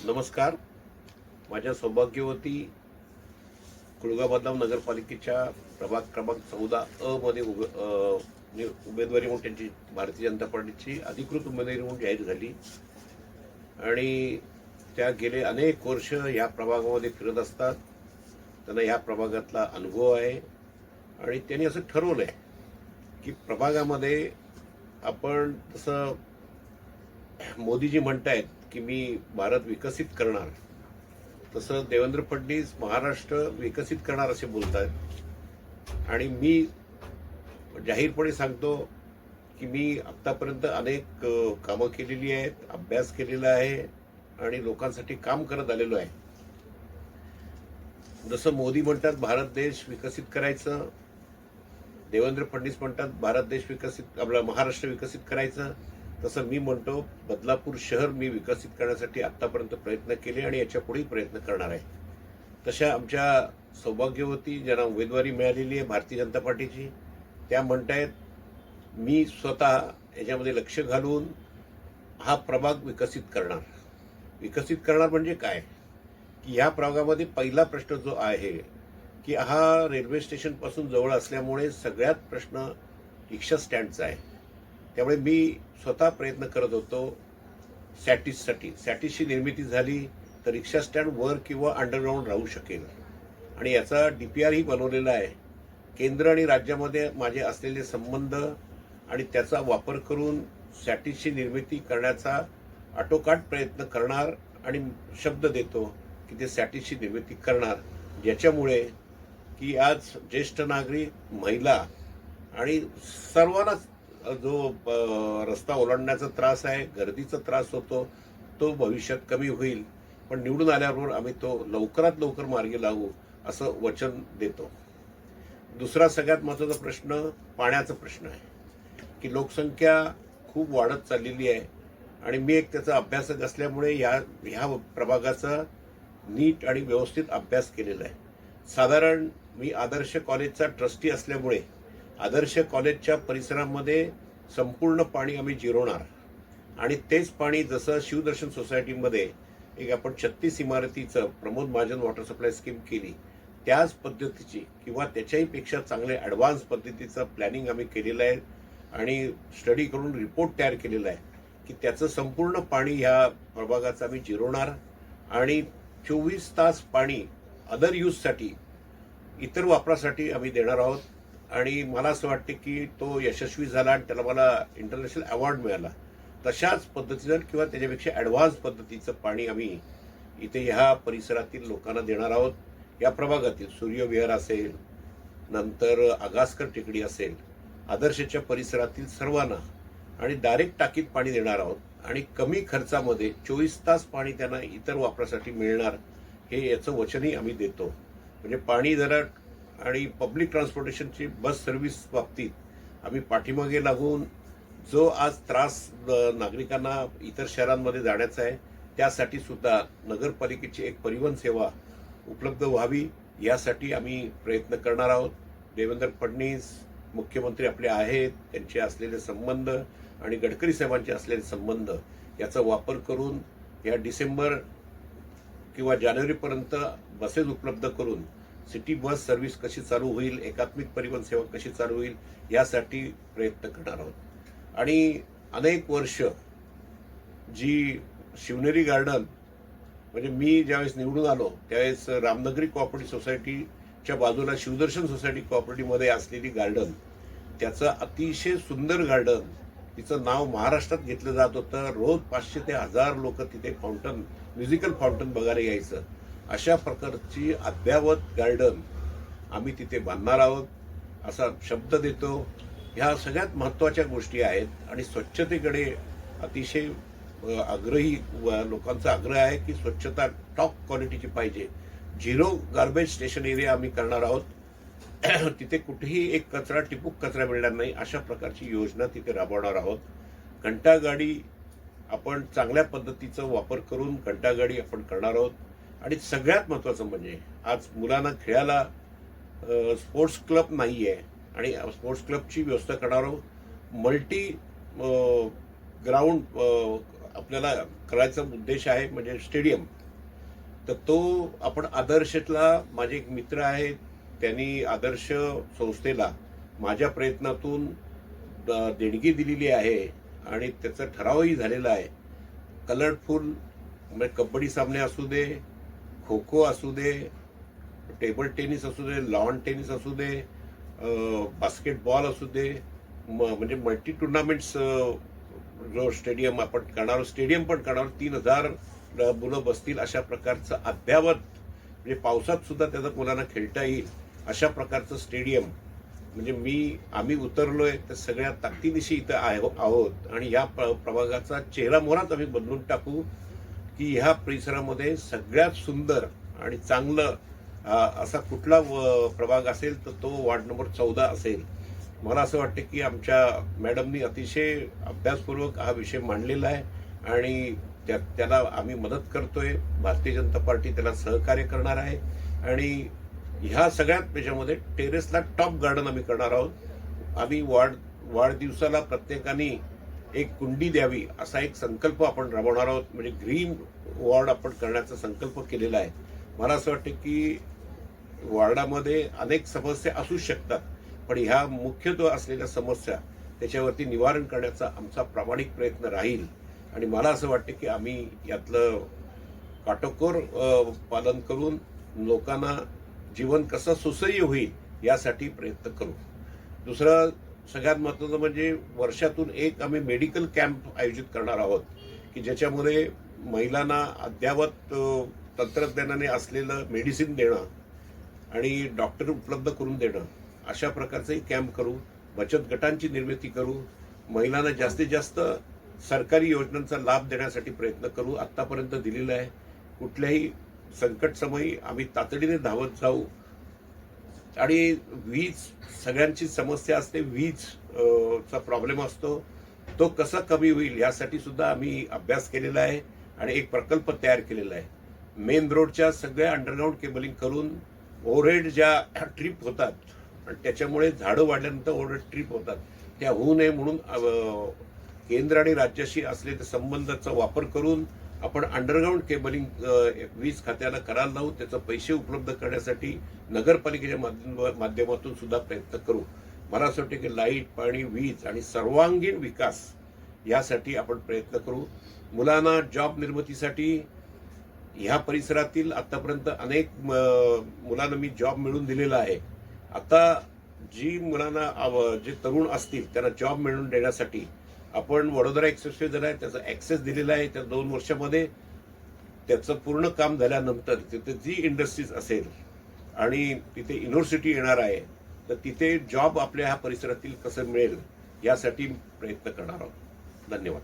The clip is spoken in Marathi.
नमस्कार. माझ्या सौभाग्यवती कुळगाबदलाव नगरपालिकेच्या प्रभाग क्रमांक चौदा अ मध्ये उभ म्हणजे उमेदवारी म्हणून त्यांची भारतीय जनता पार्टीची अधिकृत उमेदवारी म्हणून जाहीर झाली. आणि त्या गेले अनेक वर्ष या प्रभागामध्ये फिरत असतात. त्यांना या प्रभागातला अनुभव आहे. आणि त्यांनी असं ठरवलं आहे की प्रभागामध्ये आपण जसं मोदीजी म्हणतायत की मी भारत विकसित करणार. तसं देवेंद्र फडणवीस महाराष्ट्र विकसित करणार असे बोलत आहेत आणि मी जाहीरपणे सांगतो की मी आत्तापर्यंत अनेक कामं केलेली आहेत अभ्यास केलेला आहे आणि लोकांसाठी काम करत आलेलो आहे. जसं मोदी म्हणतात भारत देश विकसित करायचं. देवेंद्र फडणवीस म्हणतात भारत देश विकसित आपला महाराष्ट्र विकसित करायचं. तसं मी म्हणतो बदलापूर शहर मी विकसित करण्यासाठी आत्तापर्यंत प्रयत्न केले आणि याच्या पुढेही प्रयत्न करणार आहे. तशा आमच्या सौभाग्यवती ज्यांना उमेदवारी मिळालेली आहे भारतीय जनता पार्टीची त्या म्हणतायत मी स्वतः याच्यामध्ये लक्ष घालून हा प्रभाग विकसित करणार. विकसित करणार म्हणजे काय? की ह्या प्रभागामध्ये पहिला प्रश्न जो आहे की हा रेल्वे स्टेशनपासून जवळ असल्यामुळे सगळ्यात प्रश्न रिक्षा स्टँडचा आहे. त्यामुळे मी स्वतः प्रयत्न करत होतो सॅटिससाठी. सॅटिसची निर्मिती झाली तर रिक्षा स्टँड वर किंवा अंडरग्राऊंड राहू शकेल. आणि याचा डी पी आरही बनवलेला आहे. केंद्र आणि राज्यामध्ये माझे असलेले संबंध आणि त्याचा वापर करून सॅटिसची निर्मिती करण्याचा आटोकाट प्रयत्न करणार आणि शब्द देतो की ते सॅटिसची निर्मिती करणार. ज्याच्यामुळे की आज ज्येष्ठ नागरिक महिला आणि सर्वांनाच जो रस्ता ओलांडण्याचा त्रास आहे गर्दीचा त्रास होतो तो भविष्यात कमी होईल. पण निवडून आल्याबरोबर आम्ही तो लवकरात लवकर मार्गी लागू असं वचन देतो. दुसरा सगळ्यात महत्त्वाचा प्रश्न पाण्याचा प्रश्न आहे. की लोकसंख्या खूप वाढत चाललेली आहे आणि मी एक त्याचा अभ्यासक असल्यामुळे या ह्या प्रभागाचा नीट आणि व्यवस्थित अभ्यास केलेला आहे. साधारण मी आदर्श कॉलेजचा ट्रस्टी असल्यामुळे आदर्श कॉलेजच्या परिसरामध्ये संपूर्ण पाणी आम्ही जिरवणार. आणि तेच पाणी जसं शिवदर्शन सोसायटीमध्ये एक आपण छत्तीस इमारतीचं Pramod Mahajan water supply scheme केली त्याच पद्धतीची किंवा त्याच्याही पेक्षा चांगले ॲडव्हान्स पद्धतीचं प्लॅनिंग आम्ही केलेलं आहे आणि स्टडी करून रिपोर्ट तयार केलेला आहे की त्याचं संपूर्ण पाणी ह्या प्रभागाचं आम्ही जिरवणार आणि चोवीस तास पाणी अदर यूजसाठी इतर वापरासाठी आम्ही देणार आहोत. आणि मला असं वाटते की तो यशस्वी झाला आणि त्याला मला इंटरनॅशनल अवॉर्ड मिळाला. तशाच पद्धतीचं किंवा त्याच्यापेक्षा ॲडव्हान्स पद्धतीचं पाणी आम्ही इथे ह्या परिसरातील लोकांना देणार आहोत. या प्रभागातील सूर्यविहार असेल नंतर आगासकर टेकडी असेल आदर्शच्या परिसरातील सर्वांना आणि डायरेक्ट टाकीत पाणी देणार आहोत. आणि कमी खर्चामध्ये चोवीस तास पाणी त्यांना इतर वापरासाठी मिळणार हे याचं वचनही आम्ही देतो. म्हणजे पाणी जरा आणि पब्लिक ट्रान्सपोर्टेशनची बस सर्व्हिस बाबतीत आम्ही पाठीमागे लागून जो आज त्रास नागरिकांना इतर शहरांमध्ये जाण्याचा आहे त्यासाठी सुद्धा नगरपालिकेची एक परिवहन सेवा उपलब्ध व्हावी यासाठी आम्ही प्रयत्न करणार आहोत. देवेंद्र फडणवीस मुख्यमंत्री आपले आहेत त्यांचे असलेले संबंध आणि गडकरी साहेबांचे असलेले संबंध याचा वापर करून या डिसेंबर किंवा जानेवारीपर्यंत बसेस उपलब्ध करून सिटी बस सर्व्हिस कशी चालू होईल एकात्मिक परिवहन सेवा कशी चालू होईल यासाठी प्रयत्न करणार आहोत. आणि अनेक वर्ष जी शिवनेरी गार्डन म्हणजे मी ज्यावेळेस निवडून आलो त्यावेळेस रामनगरी कोऑपरेटिव्ह सोसायटीच्या बाजूला शिवदर्शन सोसायटी कोऑपरेटिव्हमध्ये असलेली गार्डन त्याचं अतिशय सुंदर गार्डन तिचं नाव महाराष्ट्रात घेतलं जात होतं. रोज पाचशे ते हजार लोक तिथे फाउंटन म्युझिकल फाउंटन बघायला यायचं. अशा प्रकारची अद्यावत गार्डन आम्ही तिथे बांधणार आहोत असा शब्द देतो. ह्या सगळ्यात महत्त्वाच्या गोष्टी आहेत आणि स्वच्छतेकडे अतिशय आग्रही लोकांचा आग्रह आहे की स्वच्छता टॉप क्वालिटीची पाहिजे. झिरो गार्बेज स्टेशन एरिया आम्ही करणार आहोत. तिथे कुठेही एक कचरा टिपूक कचरा मिळणार नाही अशा प्रकारची योजना तिथे राबवणार आहोत. घंटागाडी आपण चांगल्या पद्धतीचा वापर करून घंटागाडी आपण करणार आहोत. आणि सगळ्यात महत्त्वाचं म्हणजे आज मुलांना खेळायला स्पोर्ट्स क्लब नाही आहे आणि स्पोर्ट्स क्लबची व्यवस्था करणारं मल्टी ग्राउंड आपल्याला करायचा उद्देश आहे म्हणजे स्टेडियम. तर तो आपण आदर्शला माझे एक मित्र आहेत त्यांनी आदर्श संस्थेला माझ्या प्रयत्नातून देणगी दिलेली आहे आणि त्याचा ठरावही झालेला आहे. कलरफुल म्हणजे कबड्डी सामने असू दे खो खो असू दे टेबल टेनिस असू दे लॉन टेनिस असू दे बास्केटबॉल असू दे म- म्हणजे मल्टी टुर्नामेंट्स जो स्टेडियम आपण करणार स्टेडियम पण करणार आहोत. तीन हजार मुलं बसतील अशा प्रकारचं अद्यावत म्हणजे पावसात सुद्धा त्याचा मुलांना खेळता येईल अशा प्रकारचं स्टेडियम म्हणजे मी आम्ही उतरलोय तर सगळ्या ताकदीनिशी इथं आहो आहोत आणि या प्र- प्रभागाचा चेहरा मोहराच आम्ही बदलून टाकू की ह्या परिसरामध्ये सगळ्यात सुंदर आणि चांगलं असा कुठला व- प्रभाग असेल तर तो वार्ड नंबर चौदा असेल. मला असं वाटतं की आमच्या मॅडमनी अतिशय अभ्यासपूर्वक हा विषय मांडलेला आहे आणि त्या त्याला आम्ही मदत करतोय. भारतीय जनता पार्टी त्याला सहकार्य करणार आहे आणि ह्या सगळ्यात त्याच्यामध्ये टेरेसला टॉप गार्डन आम्ही करणार आहोत. आम्ही वाढ वाढदिवसाला प्रत्येकाने एक कुंडी द्यावी असा एक संकल्प आपण राबवणार आहोत. म्हणजे ग्रीन वॉर्ड आपण करण्याचा संकल्प केलेला आहे. मला असं वाटतं की वॉर्डामध्ये अनेक समस्या असू शकतात पण ह्या मुख्यत्व असलेल्या समस्या त्याच्यावरती निवारण करण्याचा आमचा प्रामाणिक प्रयत्न राहील. आणि मला असं वाटतं की आम्ही यातलं काटोकोर पालन करून लोकांना जीवन कसं सुसह्य होईल यासाठी प्रयत्न करू. दुसरं सगळ्यात महत्त्वाचं म्हणजे वर्षातून एक आम्ही मेडिकल कॅम्प आयोजित करणार आहोत की ज्याच्यामुळे महिलांना अद्यावत तंत्रज्ञानाने असलेलं मेडिसिन देणं आणि डॉक्टर उपलब्ध करून देणं अशा प्रकारचंही कॅम्प करू बचत गटांची निर्मिती करू महिलांना जास्तीत जास्त सरकारी योजनांचा लाभ देण्यासाठी प्रयत्न करू आत्तापर्यंत दिलेला आहे. कुठल्याही संकटसमयी आम्ही तातडीने धावत जाऊ आणि वीज सगळ्यांची समस्या असते वीज चा प्रॉब्लेम असतो. तो कसा कमी होईल यासाठी सुद्धा आम्ही अभ्यास केलेला आहे आणि एक प्रकल्प तयार केलेला आहे. मेन रोडच्या सगळ्या अंडरग्राऊंड केबलिंग करून ओव्हरहेड ज्या ट्रिप होतात आणि त्याच्यामुळे झाडं वाढल्यानंतर ओव्हरहेड ट्रिप होतात त्या होऊ नये म्हणून केंद्र आणि राज्याशी असलेल्या संबंधाचा वापर करून आपण अंडरग्राऊंड केबलिंग वीज खात्याला करायला लावू त्याचं पैसे उपलब्ध करण्यासाठी नगरपालिकेच्या माध्यम- माध्यमातून सुद्धा प्रयत्न करू. मला असं वाटतं की लाइट पाणी वीज आणि सर्वांगीण विकास यासाठी आपण प्रयत्न करू. मुलांना जॉब निर्मितीसाठी ह्या परिसरातील आतापर्यंत अनेक म, मुलांना मी जॉब मिळून दिलेला आहे. आता जी मुलांना जे तरुण असतील त्यांना जॉब मिळवून देण्यासाठी आपण वडोदरा एक्सप्रेसवे झाला आहे त्याचा ॲक्सेस दिलेला आहे त्या दोन वर्षामध्ये. त्याचं पूर्ण काम झाल्यानंतर तिथे जी इंडस्ट्रीज असेल आणि तिथे युनिव्हर्सिटी येणार आहे तर तिथे जॉब आपल्या ह्या परिसरातील कसं मिळेल यासाठी प्रयत्न करणार आहोत. धन्यवाद.